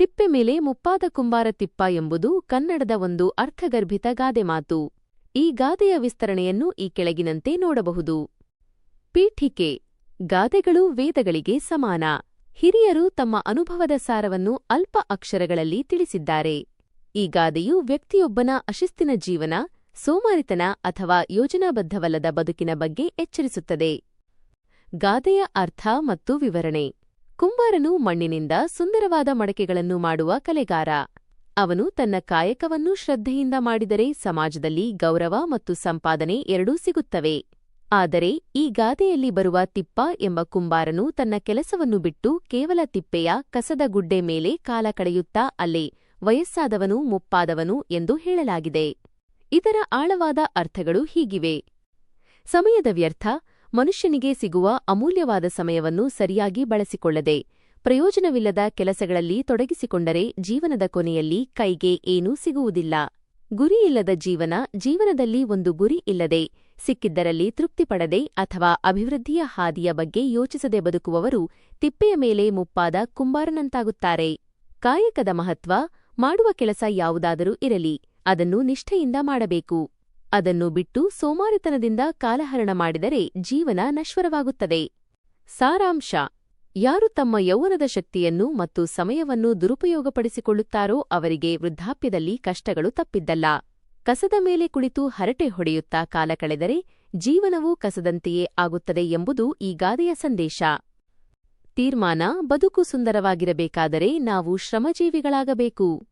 ತಿಪ್ಪೆ ಮೇಲೆ ಮುಪ್ಪಾದ ಕುಂಬಾರ ತಿಪ್ಪ ಎಂಬುದು ಕನ್ನಡದ ಒಂದು ಅರ್ಥಗರ್ಭಿತ ಗಾದೆ ಮಾತು. ಈ ಗಾದೆಯ ವಿಸ್ತರಣೆಯನ್ನು ಈ ಕೆಳಗಿನಂತೆ ನೋಡಬಹುದು. ಪೀಠಿಕೆ. ಗಾದೆಗಳು ವೇದಗಳಿಗೆ ಸಮಾನ. ಹಿರಿಯರು ತಮ್ಮ ಅನುಭವದ ಸಾರವನ್ನು ಅಲ್ಪ ಅಕ್ಷರಗಳಲ್ಲಿ ತಿಳಿಸಿದ್ದಾರೆ. ಈ ಗಾದೆಯು ವ್ಯಕ್ತಿಯೊಬ್ಬನ ಅಶಿಸ್ತಿನ ಜೀವನ, ಸೋಮಾರಿತನ ಅಥವಾ ಯೋಜನಾಬದ್ಧವಲ್ಲದ ಬದುಕಿನ ಬಗ್ಗೆ ಎಚ್ಚರಿಸುತ್ತದೆ. ಗಾದೆಯ ಅರ್ಥ ಮತ್ತು ವಿವರಣೆ. ಕುಂಬಾರನು ಮಣ್ಣಿನಿಂದ ಸುಂದರವಾದ ಮಡಕೆಗಳನ್ನು ಮಾಡುವ ಕಲೆಗಾರ. ಅವನು ತನ್ನ ಕಾಯಕವನ್ನು ಶ್ರದ್ಧೆಯಿಂದ ಮಾಡಿದರೆ ಸಮಾಜದಲ್ಲಿ ಗೌರವ ಮತ್ತು ಸಂಪಾದನೆ ಎರಡೂ ಸಿಗುತ್ತವೆ. ಆದರೆ ಈ ಗಾದೆಯಲ್ಲಿ ಬರುವ ತಿಪ್ಪ ಎಂಬ ಕುಂಬಾರನು ತನ್ನ ಕೆಲಸವನ್ನು ಬಿಟ್ಟು ಕೇವಲ ತಿಪ್ಪೆಯ ಕಸದ ಗುಡ್ಡೆ ಮೇಲೆ ಕಾಲ ಕಳೆಯುತ್ತಾ ಅಲ್ಲೇ ವಯಸ್ಸಾದವನು ಮುಪ್ಪಾದವನು ಎಂದು ಹೇಳಲಾಗಿದೆ. ಇದರ ಆಳವಾದ ಅರ್ಥಗಳು ಹೀಗಿವೆ. ಸಮಯದ ವ್ಯರ್ಥ ಮನುಷ್ಯನಿಗೆ ಸಿಗುವ ಅಮೂಲ್ಯವಾದ ಸಮಯವನ್ನು ಸರಿಯಾಗಿ ಬಳಸಿಕೊಳ್ಳದೆ, ಪ್ರಯೋಜನವಿಲ್ಲದ ಕೆಲಸಗಳಲ್ಲಿ ತೊಡಗಿಸಿಕೊಂಡರೆ ಜೀವನದ ಕೊನೆಯಲ್ಲಿ ಕೈಗೆ ಏನೂ ಸಿಗುವುದಿಲ್ಲ. ಗುರಿಯಿಲ್ಲದ ಜೀವನ ಜೀವನದಲ್ಲಿ ಒಂದು ಗುರಿ ಇಲ್ಲದೆ, ಸಿಕ್ಕಿದ್ದರಲ್ಲಿ ತೃಪ್ತಿಪಡದೆ ಅಥವಾ ಅಭಿವೃದ್ಧಿಯ ಹಾದಿಯ ಬಗ್ಗೆ ಯೋಚಿಸದೆ ಬದುಕುವವರು ತಿಪ್ಪೆಯ ಮೇಲೆ ಮುಪ್ಪಾದ ಕುಂಬಾರನಂತಾಗುತ್ತಾರೆ. ಕಾಯಕದ ಮಹತ್ವ, ಮಾಡುವ ಕೆಲಸ ಯಾವುದಾದರೂ ಇರಲಿ, ಅದನ್ನು ನಿಷ್ಠೆಯಿಂದ ಮಾಡಬೇಕು. ಅದನ್ನು ಬಿಟ್ಟು ಸೋಮಾರಿತನದಿಂದ ಕಾಲಹರಣ ಮಾಡಿದರೆ ಜೀವನ ನಶ್ವರವಾಗುತ್ತದೆ. ಸಾರಾಂಶ, ಯಾರು ತಮ್ಮ ಯೌವನದ ಶಕ್ತಿಯನ್ನು ಮತ್ತು ಸಮಯವನ್ನು ದುರುಪಯೋಗಪಡಿಸಿಕೊಳ್ಳುತ್ತಾರೋ ಅವರಿಗೆ ವೃದ್ಧಾಪ್ಯದಲ್ಲಿ ಕಷ್ಟಗಳು ತಪ್ಪಿದ್ದಲ್ಲ. ಕಸದ ಮೇಲೆ ಕುಳಿತು ಹರಟೆ ಹೊಡೆಯುತ್ತಾ ಕಾಲ ಕಳೆದರೆ ಜೀವನವೂ ಕಸದಂತೆಯೇ ಆಗುತ್ತದೆ ಎಂಬುದು ಈ ಗಾದೆಯ ಸಂದೇಶ. ತೀರ್ಮಾನ, ಬದುಕು ಸುಂದರವಾಗಿರಬೇಕಾದರೆ ನಾವು ಶ್ರಮಜೀವಿಗಳಾಗಬೇಕು.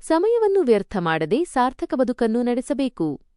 ಸಮಯವನ್ನು ವ್ಯರ್ಥ ಮಾಡದೆ ಸಾರ್ಥಕ ಬದುಕನ್ನು ನಡೆಸಬೇಕು.